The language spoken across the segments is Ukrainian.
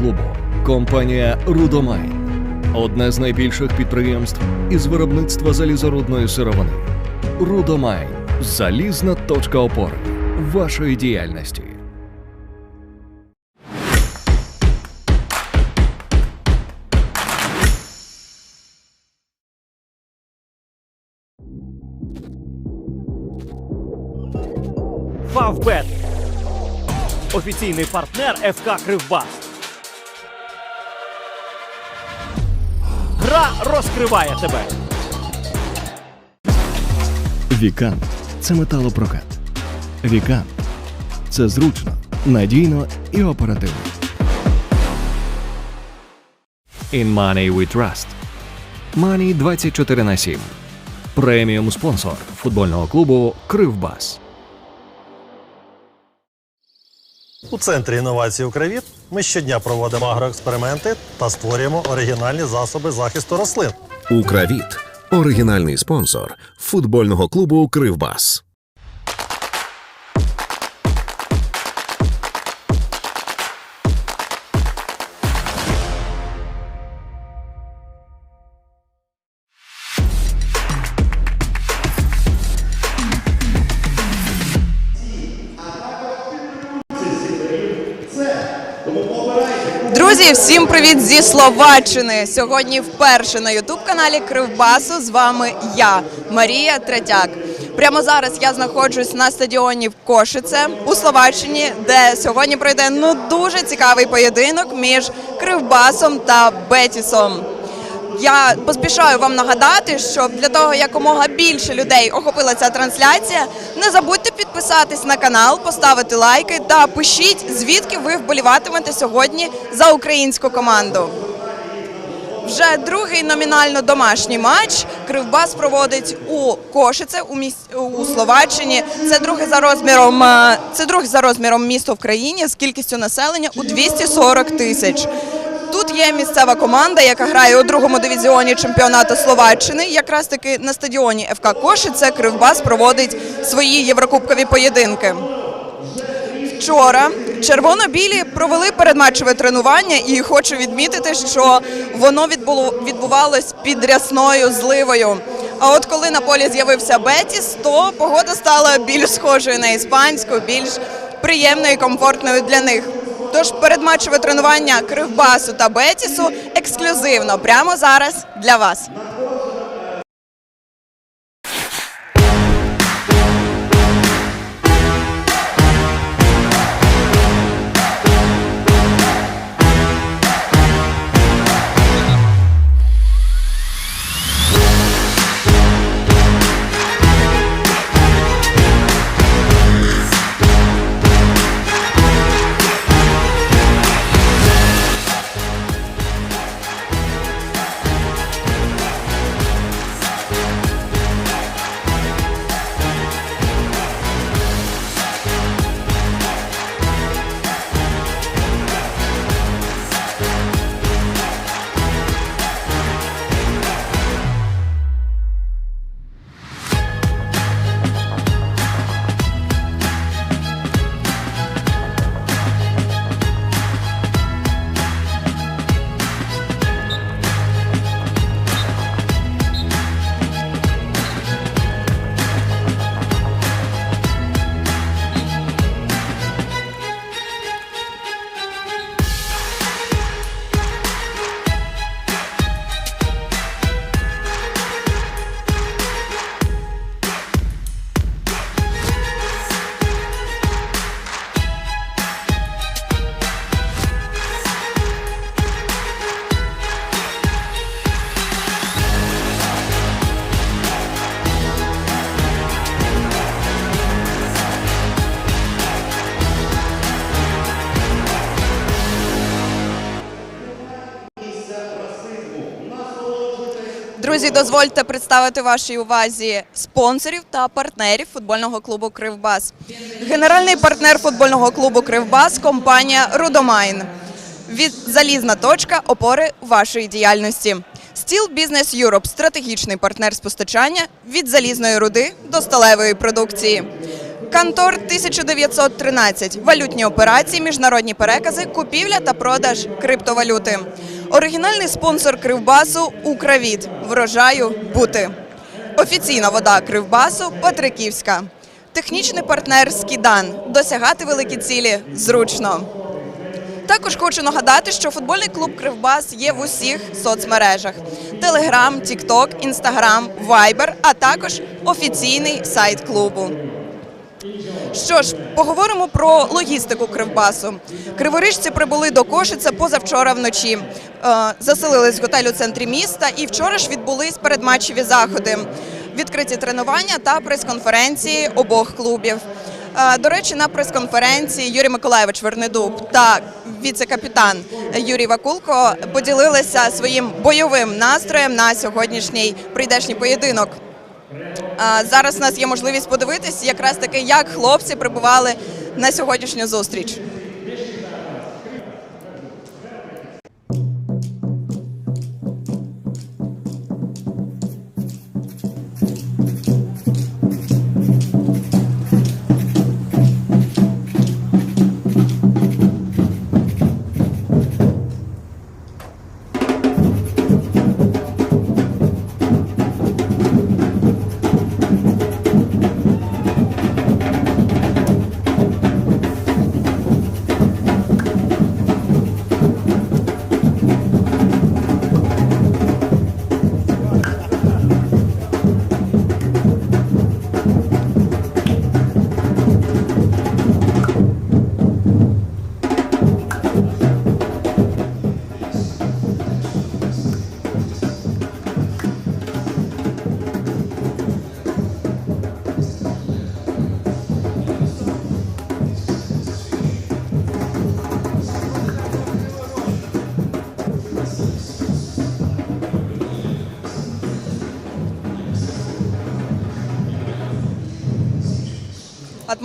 клубу компанія Рудомайн. Одне з найбільших підприємств із виробництва залізорудної сировини. Рудомайн залізна точка опори вашої діяльності. Фавбет. Офіційний партнер ФК Кривбас. Гра розкриває тебе. Вікан це металопрокат. Вікан це зручно, надійно і оперативно. In Money We Trust. Money 24 на 7. Преміум спонсор футбольного клубу Кривбас. У центрі інновацій Укравіт ми щодня проводимо агроексперименти та створюємо оригінальні засоби захисту рослин. Укравіт оригінальний спонсор футбольного клубу Кривбас. Друзі, всім привіт зі Словаччини! Сьогодні вперше на Ютуб каналі Кривбасу. З вами я, Марія Третяк. Прямо зараз я знаходжусь на стадіоні в Кошице у Словаччині, де сьогодні пройде ну дуже цікавий поєдинок між Кривбасом та Бетісом. Я поспішаю вам нагадати, що для того якомога більше людей охопила ця трансляція, не забудьте підписатись на канал, поставити лайки та пишіть, звідки ви вболіватимете сьогодні за українську команду. Вже другий номінально домашній матч Кривбас проводить у Кошице у міс... у Словаччині. Це друге за розміром. е, Це друге за розміром місто в країні з кількістю населення у 240 тисяч. Тут є місцева команда, яка грає у другому дивізіоні чемпіонату Словаччини. Якраз таки на стадіоні ФК Кошице Кривбас проводить свої єврокубкові поєдинки. Вчора червоно-білі провели передматчеве тренування, і хочу відмітити, що воно відбуло відбувалось під рясною зливою. А от коли на полі з'явився Бетіс, то погода стала більш схожою на іспанську, більш приємною і комфортною для них. Тож передматчеве тренування Кривбасу та Бетісу ексклюзивно прямо зараз для вас. Дозвольте представити вашій увазі спонсорів та партнерів футбольного клубу Кривбас. Генеральний партнер футбольного клубу Кривбас компанія Рудомайн. Від залізна точка опори вашої діяльності. Стіл Бізнес Юроп стратегічний партнер з постачання від залізної руди до сталевої продукції. Кантор 1913. Валютні операції, міжнародні перекази, купівля та продаж криптовалюти. Оригінальний спонсор Кривбасу Укравіт. Врожаю бути. Офіційна вода Кривбасу Патриківська. Технічний партнер Скідан. Досягати великі цілі зручно. Також хочу нагадати, що футбольний клуб Кривбас є в усіх соцмережах: Телеграм, Тікток, Інстаграм, Вайбер, а також офіційний сайт клубу. Що ж, поговоримо про логістику Кривбасу. Криворіжці прибули до Кошиця позавчора вночі. Е, Заселились в готель у центрі міста і вчора ж відбулись передматчеві заходи, відкриті тренування та прес-конференції обох клубів. Е, До речі, на прес-конференції Юрій Миколаєвич Вернедуб та віце-капітан Юрій Вакулко поділилися своїм бойовим настроєм на сьогоднішній прийдешній поєдинок. Зараз у нас є можливість подивитись, якраз таки, як хлопці прибували на сьогоднішню зустріч.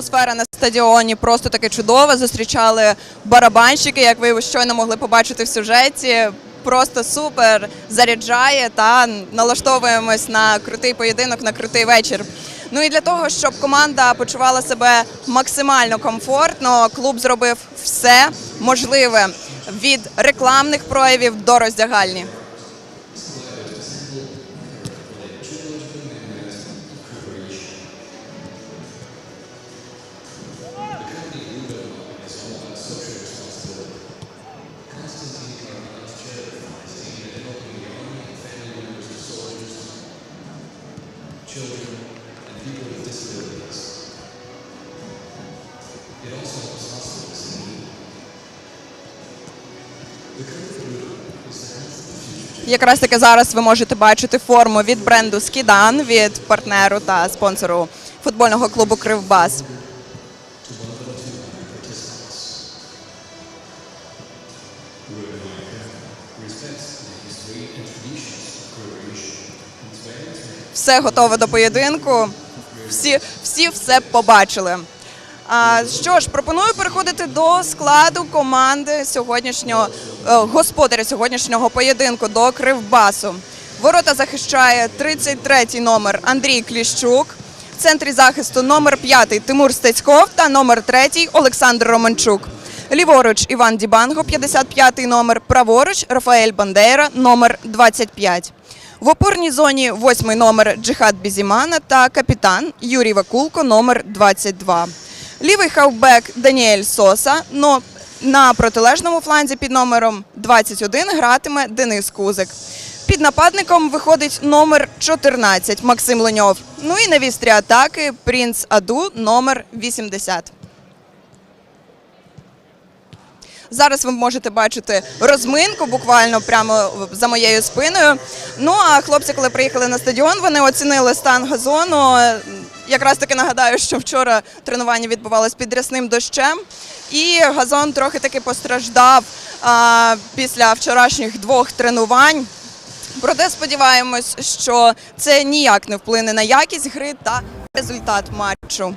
Атмосфера на стадіоні просто таки чудова. Зустрічали барабанщики, як ви щойно могли побачити в сюжеті. Просто супер заряджає та налаштовуємось на крутий поєдинок, на крутий вечір. Ну і для того, щоб команда почувала себе максимально комфортно, клуб зробив все можливе від рекламних проявів до роздягальні. Якраз таки зараз ви можете бачити форму від бренду Скідан від партнеру та спонсору футбольного клубу Кривбас. Все готове до поєдинку. Всі, всі все побачили. А, що ж, пропоную переходити до складу команди сьогоднішнього е, господаря сьогоднішнього поєдинку до Кривбасу. Ворота захищає 33-й номер Андрій Кліщук. В центрі захисту номер 5 Тимур Стецьков та номер 3 Олександр Романчук. Ліворуч Іван Дібанго, 55-й номер. Праворуч Рафаель Бандера, номер 25. В опорній зоні восьмий номер Джихад Бізімана та капітан Юрій Вакулко, номер 22. Лівий хавбек Даніель Соса, но на протилежному фланзі під номером 21 гратиме Денис Кузик. Під нападником виходить номер 14 Максим Леньов. Ну і на вістрі атаки Принц Аду, номер 80. Зараз ви можете бачити розминку буквально прямо за моєю спиною. Ну а хлопці, коли приїхали на стадіон, вони оцінили стан газону. Якраз таки нагадаю, що вчора тренування відбувалось під рясним дощем, і газон трохи таки постраждав а, після вчорашніх двох тренувань. Проте сподіваємось, що це ніяк не вплине на якість гри та результат матчу.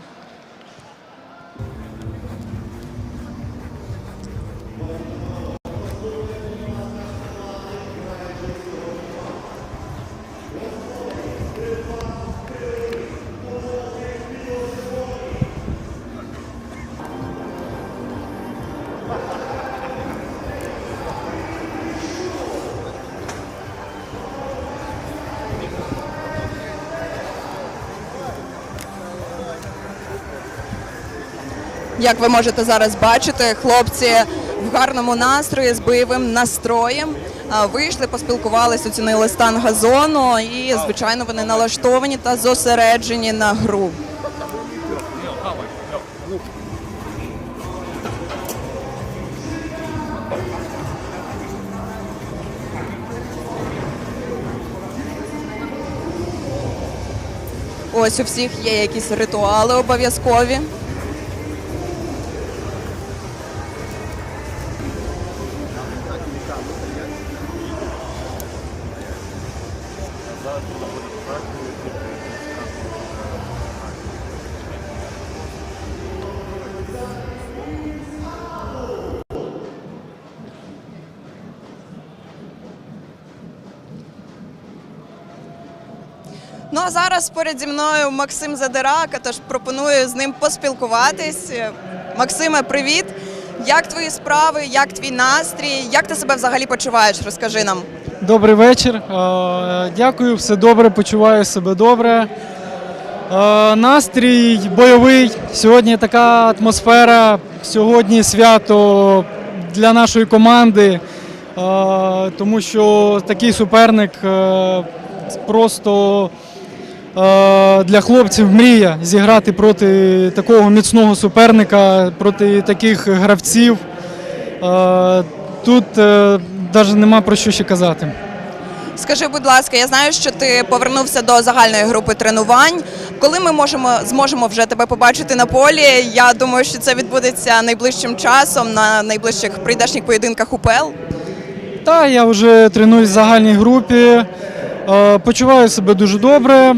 Як ви можете зараз бачити, хлопці в гарному настрої з бойовим настроєм вийшли, поспілкувалися, оцінили стан газону і, звичайно, вони налаштовані та зосереджені на гру. Ось у всіх є якісь ритуали обов'язкові. А зараз поряд зі мною Максим Задирака, тож пропоную з ним поспілкуватись. Максиме, привіт! Як твої справи, як твій настрій? Як ти себе взагалі почуваєш? Розкажи нам. Добрий вечір. Е, Дякую, все добре, почуваю себе добре. Е, Настрій бойовий. Сьогодні така атмосфера. Сьогодні свято для нашої команди, е, тому що такий суперник просто для хлопців мрія зіграти проти такого міцного суперника, проти таких гравців. Е, Тут навіть нема про що ще казати. Скажи, будь ласка, я знаю, що ти повернувся до загальної групи тренувань. Коли ми можемо зможемо вже тебе побачити на полі? Я думаю, що це відбудеться найближчим часом на найближчих прийдешніх поєдинках УПЛ. Та я вже тренуюсь в загальній групі. Е, Почуваю себе дуже добре. Е,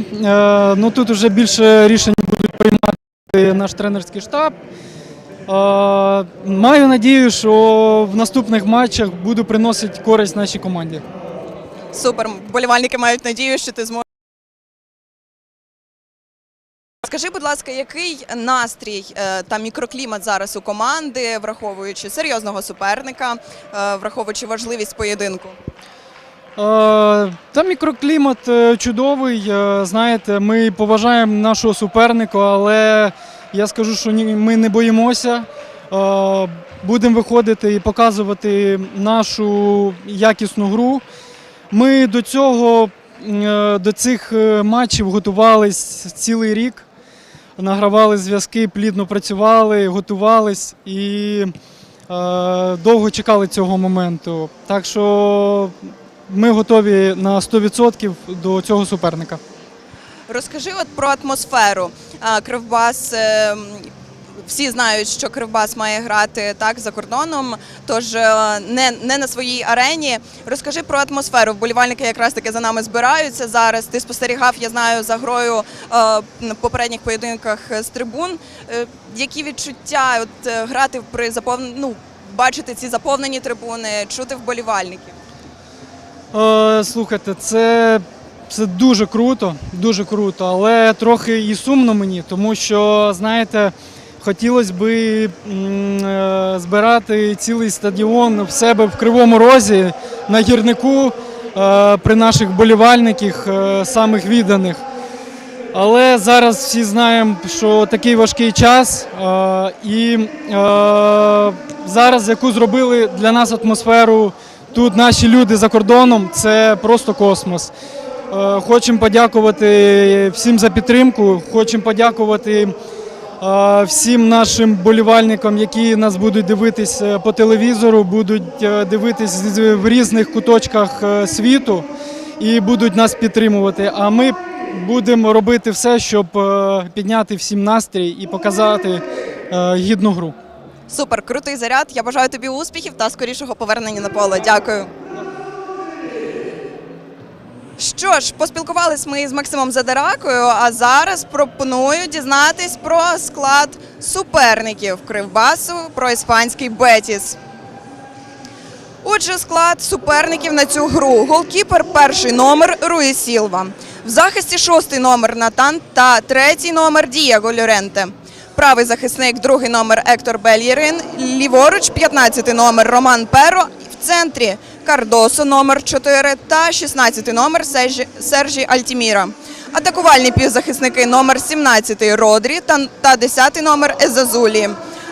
Ну тут вже більше рішень будуть приймати наш тренерський штаб. Е, Маю надію, що в наступних матчах буду приносити користь нашій команді. Супер, вболівальники мають надію, що ти зможеш. Скажи, будь ласка, який настрій та мікроклімат зараз у команди, враховуючи серйозного суперника, враховуючи важливість поєдинку? Е, Та мікроклімат е, чудовий. е, Знаєте, ми поважаємо нашого суперника, але я скажу, що ми не боїмося. Будемо виходити і показувати нашу якісну гру. Ми до цього, до цих матчів готувались цілий рік. Награвали зв'язки, плідно працювали, готувались і довго чекали цього моменту. Так що ми готові на 100% до цього суперника. Розкажи от про атмосферу. Кривбас. е, Всі знають, що Кривбас має грати так за кордоном, тож е, не, не на своїй арені. Розкажи про атмосферу. Вболівальники якраз таки за нами збираються зараз. Ти спостерігав, я знаю, за грою е, на попередніх поєдинках з трибун. Які відчуття от, грати при заповн... ну, бачити ці заповнені трибуни, чути вболівальників? Е, слухайте, це, це дуже круто, дуже круто, але трохи і сумно мені, тому що, знаєте, хотілося б е, збирати цілий стадіон в себе в Кривому Розі на гірнику е, при наших болівальниках, самих відданих. Але зараз всі знаємо, що такий важкий час, і зараз, яку зробили для нас атмосферу тут наші люди за кордоном, це просто космос. Е, Хочемо подякувати всім за підтримку. Хочемо подякувати е, всім нашим болівальникам, які нас будуть дивитись е, по телевізору, будуть дивитись в різних куточках світу і будуть нас підтримувати. А ми будемо робити все, щоб підняти всім настрій і показати гідну гру. Супер, крутий заряд. Я бажаю тобі успіхів та скорішого повернення на поле. Дякую. Що ж, поспілкувались ми з Максимом Задиракою, а зараз пропоную дізнатись про склад суперників Кривбасу, про іспанський Бетіс. Отже, склад суперників на цю гру. Голкіпер перший номер Руї Сілва. В захисті шостий номер Натан та третій номер Дієго Льоренте. Правий захисник, другий номер Ектор Бельєрин. Ліворуч, 15 номер Роман Перо. В центрі Кардосо номер 4 та 16 номер Сержі, Сержі Альтіміра. Атакувальні півзахисники номер 17 Родрі та, та 10 номер Езазулі.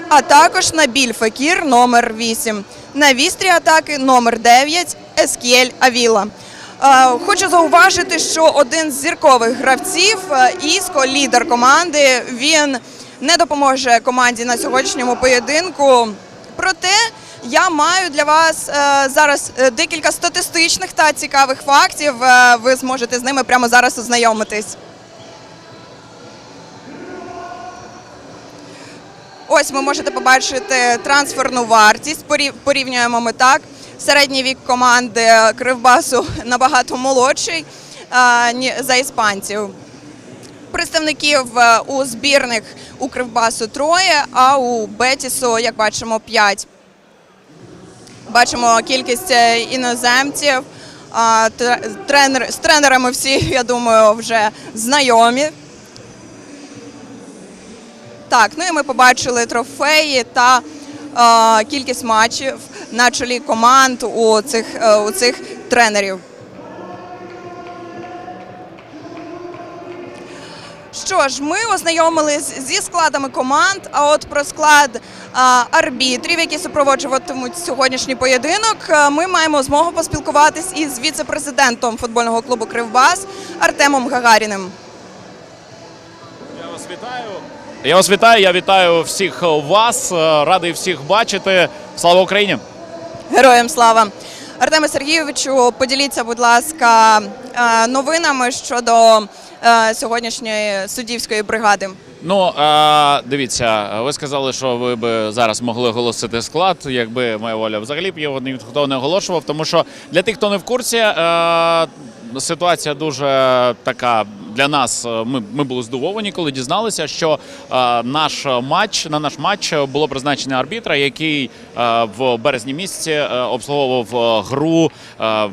а також Набіль Фекір номер 8. На вістрі атаки номер 9 Ескіель Авіла. Хочу зауважити, що один з зіркових гравців е, Іско, лідер команди, він не допоможе команді на сьогоднішньому поєдинку. Проте я маю для вас е, зараз е, декілька статистичних та цікавих фактів. Е, ви зможете з ними прямо зараз ознайомитись. Ось ви можете побачити трансферну вартість. Порів- Порівнюємо ми так. Середній вік команди Кривбасу набагато молодший за іспанців. Представників е, у збірних у Кривбасу троє, а у Бетісу, як бачимо, п'ять. Бачимо кількість е, іноземців. Тренер, з тренерами всі, я думаю, вже знайомі. Так, ну і ми побачили трофеї та е, кількість матчів на чолі команд у цих, е, у цих тренерів. Що ж, ми ознайомились зі складами команд. А от про склад а, арбітрів, які супроводжуватимуть сьогоднішній поєдинок, ми маємо змогу поспілкуватись із віце-президентом футбольного клубу Кривбас Артемом Гагаріним. Я вас вітаю. Я вас вітаю. Я вітаю всіх вас. Е, Радий всіх бачити. Слава Україні! Героям слава! Артеме Сергійовичу, поділіться, будь ласка, е, новинами щодо е, сьогоднішньої суддівської бригади. Ну е, дивіться, ви сказали, що ви би зараз могли оголосити склад, якби моя воля взагалі б його ніхто не оголошував. Тому що для тих, хто не в курсі, е, ситуація дуже така для нас. е, Ми, ми були здивовані, коли дізналися, що е, наш матч на наш матч було призначений арбітра, який е, в березні місяці е, обслуговував е, гру е,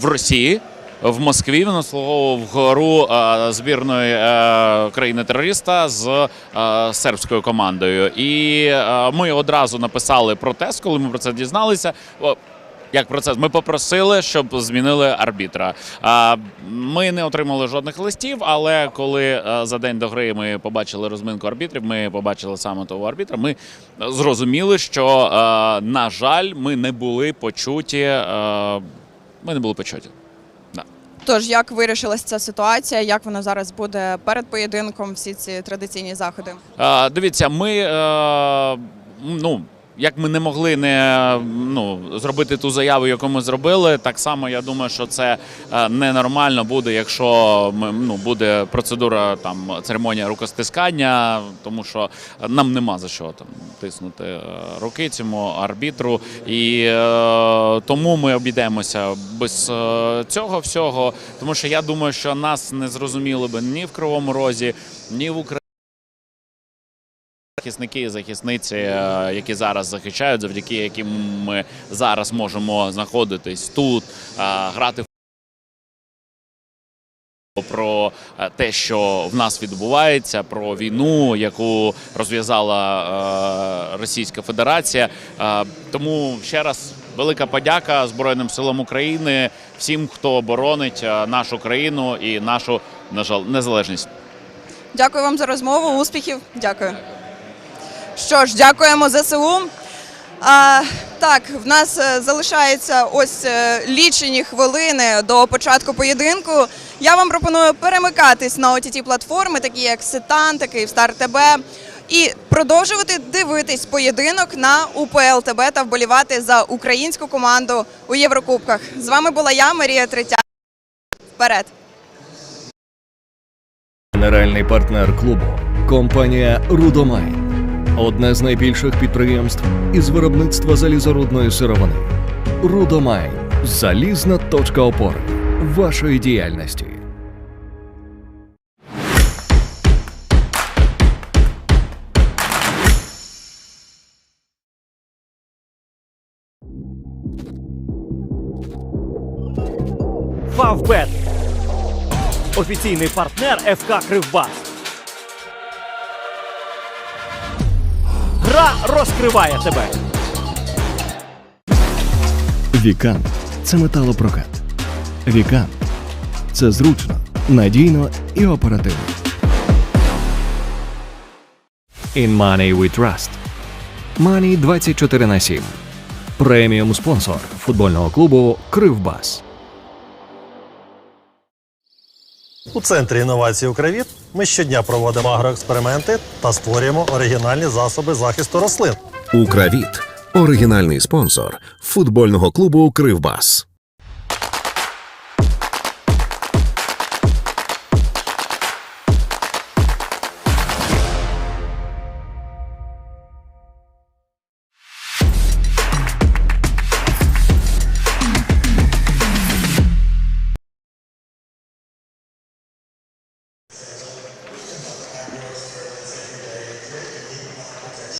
в Росії. В Москві він обслуговував гру е, збірної е, країни-терориста з е, сербською командою. І ми одразу написали протест, коли ми про це дізналися. Як процес? Ми попросили, щоб змінили арбітра. Ми не отримали жодних листів, але коли за день до гри ми побачили розминку арбітрів, ми побачили саме того арбітра. Ми зрозуміли, що на жаль, ми не були почуті. Ми не були почуті. Тож, як вирішилася ця ситуація? Як вона зараз буде перед поєдинком? Всі ці традиційні заходи? Дивіться, ми е, ну. Як ми не могли не ну зробити ту заяву, яку ми зробили, так само я думаю, що це е, ненормально буде, якщо ми ну буде процедура там церемонія рукостискання, тому що нам нема за що там тиснути е, руки цьому арбітру, і е, тому ми обійдемося без е, цього всього, тому що я думаю, що нас не зрозуміли би ні в Кривому Розі, ні в Україні. Захисники і захисниці, е, які зараз захищають, завдяки яким ми зараз можемо знаходитись тут, е, грати про е, те, що в нас відбувається, про війну, яку розв'язала Російська Федерація. Тому ще раз велика подяка Збройним силам України, всім, хто боронить е, нашу країну і нашу на жаль, незалежність. Дякую вам за розмову. Успіхів. Дякую. Що ж, дякуємо ЗСУ. А, так, в нас е, залишається ось е, лічені хвилини до початку поєдинку. Я вам пропоную перемикатись на ott платформи, такі як Сетан, та Київстар ТБ, і продовжувати дивитись поєдинок на УПЛ ТБ та вболівати за українську команду у Єврокубках. З вами була я, Марія Третя. Вперед! Генеральний партнер клубу компанія Рудомайн. Одне з найбільших підприємств із виробництва залізорудної сировини. Рудомайн залізна точка опори вашої діяльності. Фавбет. Офіційний партнер ФК Кривбас. Гра розкриває тебе. Вікан це металопрокат. Вікан це зручно, надійно і оперативно. In Money We Trust. Мані 24 на 7. Преміум спонсор футбольного клубу Кривбас. У центрі інновацій Укравіт ми щодня проводимо агроексперименти та створюємо оригінальні засоби захисту рослин. Укравіт оригінальний спонсор футбольного клубу Кривбас.